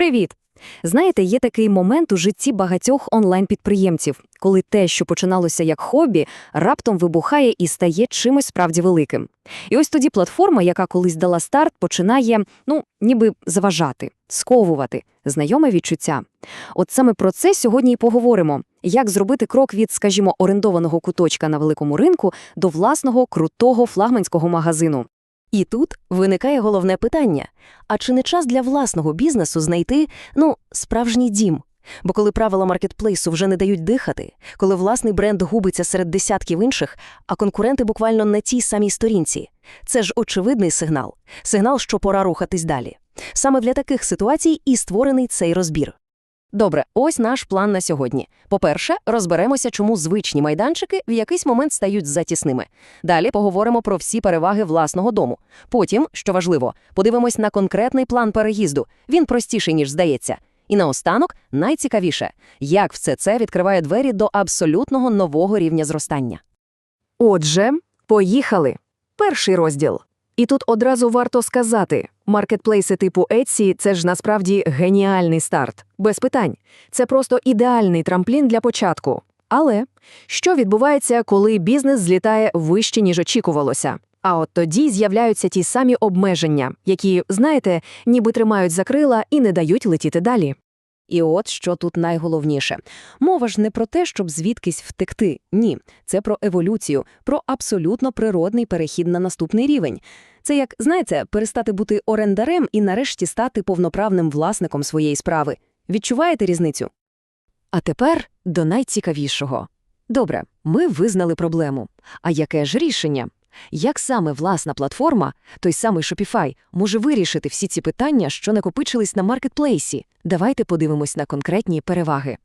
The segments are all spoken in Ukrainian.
Привіт! Знаєте, є такий момент у житті багатьох онлайн-підприємців, коли те, що починалося як хобі, раптом вибухає і стає чимось справді великим. І ось тоді платформа, яка колись дала старт, починає, ну, ніби заважати, сковувати, знайоме відчуття. От саме про це сьогодні і поговоримо. Як зробити крок від, скажімо, орендованого куточка на великому ринку до власного крутого флагманського магазину. І тут виникає головне питання: а чи не час для власного бізнесу знайти ну, справжній дім? Бо коли правила маркетплейсу вже не дають дихати, коли власний бренд губиться серед десятків інших, а конкуренти буквально на тій самій сторінці, це ж очевидний сигнал, сигнал, що пора рухатись далі. Саме для таких ситуацій і створений цей розбір. Добре, ось наш план на сьогодні. По-перше, розберемося, чому звичні майданчики в якийсь момент стають затісними. Далі поговоримо про всі переваги власного дому. Потім, що важливо, подивимось на конкретний план переїзду. Він простіший, ніж здається. І наостанок, найцікавіше, як все це відкриває двері до абсолютного нового рівня зростання. Отже, поїхали. Перший розділ. І тут одразу варто сказати, маркетплейси типу Etsy – це ж насправді геніальний старт. Без питань. Це просто ідеальний трамплін для початку. Але що відбувається, коли бізнес злітає вище, ніж очікувалося? А от тоді з'являються ті самі обмеження, які, знаєте, ніби тримають за крила і не дають летіти далі. І от що тут найголовніше. Мова ж не про те, щоб звідкись втекти. Ні, це про еволюцію, про абсолютно природний перехід на наступний рівень. Це як, знаєте, перестати бути орендарем і нарешті стати повноправним власником своєї справи. Відчуваєте різницю? А тепер до найцікавішого. Добре, ми визнали проблему. А яке ж рішення? Як саме власна платформа, той самий Shopify, може вирішити всі ці питання, що накопичились на маркетплейсі? Давайте подивимось на конкретні переваги.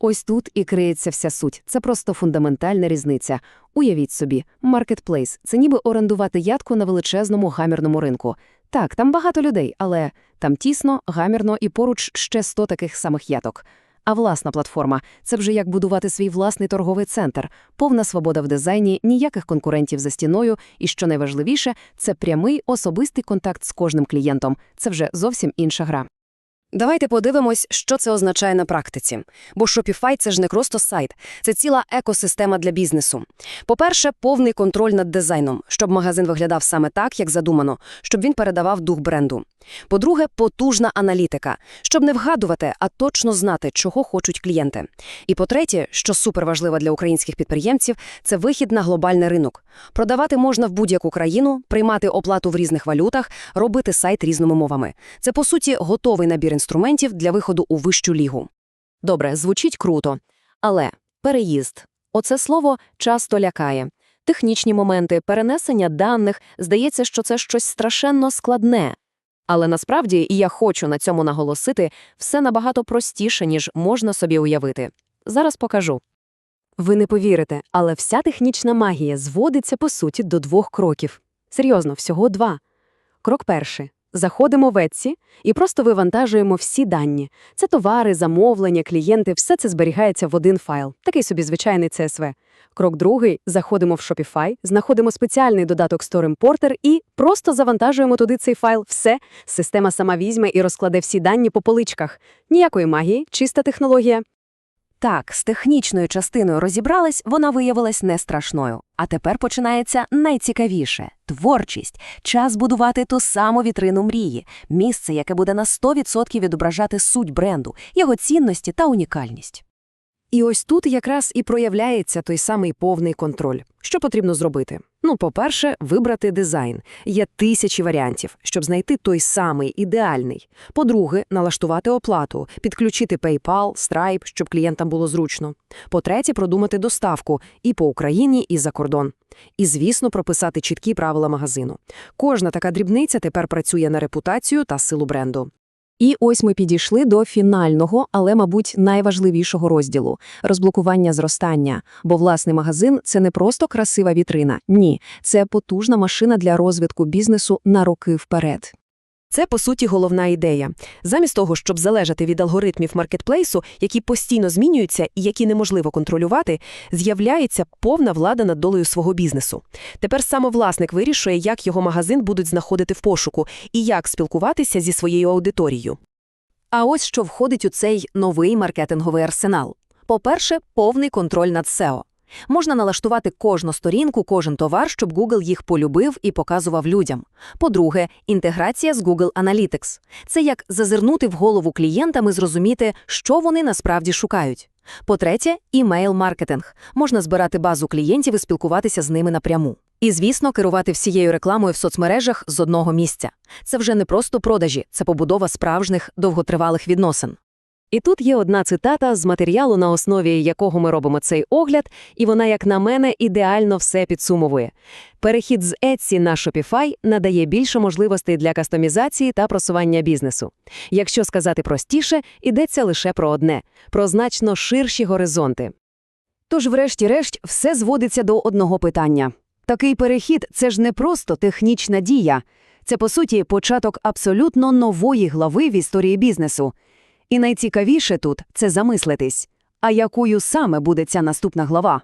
Ось тут і криється вся суть. Це просто фундаментальна різниця. Уявіть собі, маркетплейс – це ніби орендувати ядку на величезному гамірному ринку. Так, там багато людей, але там тісно, гамірно і поруч ще 100 таких самих яток. А власна платформа – це вже як будувати свій власний торговий центр, повна свобода в дизайні, ніяких конкурентів за стіною, і що найважливіше, це прямий особистий контакт з кожним клієнтом. Це вже зовсім інша гра. Давайте подивимось, що це означає на практиці. Бо Shopify – це ж не просто сайт, це ціла екосистема для бізнесу. По-перше, повний контроль над дизайном, щоб магазин виглядав саме так, як задумано, щоб він передавав дух бренду. По-друге, потужна аналітика, щоб не вгадувати, а точно знати, чого хочуть клієнти. І по-третє, що суперважливо для українських підприємців, це вихід на глобальний ринок. Продавати можна в будь-яку країну, приймати оплату в різних валютах, робити сайт різними мовами. Це, по суті, готовий набір інструментів для виходу у вищу лігу. Добре, звучить круто. Але переїзд – оце слово часто лякає. Технічні моменти, перенесення даних, здається, що це щось страшенно складне. Але насправді, і я хочу на цьому наголосити, все набагато простіше, ніж можна собі уявити. Зараз покажу. Ви не повірите, але вся технічна магія зводиться, по суті, до двох кроків. Серйозно, всього два. Крок перший. Заходимо в Etsy і просто вивантажуємо всі дані. Це товари, замовлення, клієнти, все це зберігається в один файл, такий собі звичайний CSV. Крок другий – заходимо в Shopify, знаходимо спеціальний додаток Store Importer і просто завантажуємо туди цей файл. Все, система сама візьме і розкладе всі дані по поличках. Ніякої магії, чиста технологія. Так, з технічною частиною розібрались, вона виявилась не страшною. А тепер починається найцікавіше – творчість. Час будувати ту саму вітрину мрії, місце, яке буде на 100% відображати суть бренду, його цінності та унікальність. І ось тут якраз і проявляється той самий повний контроль. Що потрібно зробити? Ну, по-перше, вибрати дизайн. Є тисячі варіантів, щоб знайти той самий ідеальний. По-друге, налаштувати оплату, підключити PayPal, Stripe, щоб клієнтам було зручно. По-третє, продумати доставку і по Україні, і за кордон. І, звісно, прописати чіткі правила магазину. Кожна така дрібниця тепер працює на репутацію та силу бренду. І ось ми підійшли до фінального, але, мабуть, найважливішого розділу розблокування зростання. Бо власний магазин це не просто красива вітрина. Ні, це потужна машина для розвитку бізнесу на роки вперед. Це, по суті, головна ідея. Замість того, щоб залежати від алгоритмів маркетплейсу, які постійно змінюються і які неможливо контролювати, з'являється повна влада над долею свого бізнесу. Тепер саме власник вирішує, як його магазин будуть знаходити в пошуку і як спілкуватися зі своєю аудиторією. А ось що входить у цей новий маркетинговий арсенал. По-перше, повний контроль над SEO. Можна налаштувати кожну сторінку, кожен товар, щоб Google їх полюбив і показував людям. По-друге, інтеграція з Google Analytics. Це як зазирнути в голову клієнтам і зрозуміти, що вони насправді шукають. По-третє, імейл-маркетинг. Можна збирати базу клієнтів і спілкуватися з ними напряму. І, звісно, керувати всією рекламою в соцмережах з одного місця. Це вже не просто продажі, це побудова справжніх довготривалих відносин. І тут є одна цитата з матеріалу, на основі якого ми робимо цей огляд, і вона, як на мене, ідеально все підсумовує. Перехід з Etsy на Shopify надає більше можливостей для кастомізації та просування бізнесу. Якщо сказати простіше, йдеться лише про одне – про значно ширші горизонти. Тож, врешті-решт, все зводиться до одного питання. Такий перехід – це ж не просто технічна дія. Це, по суті, початок абсолютно нової глави в історії бізнесу. І найцікавіше тут – це замислитись. А якою саме буде ця наступна глава?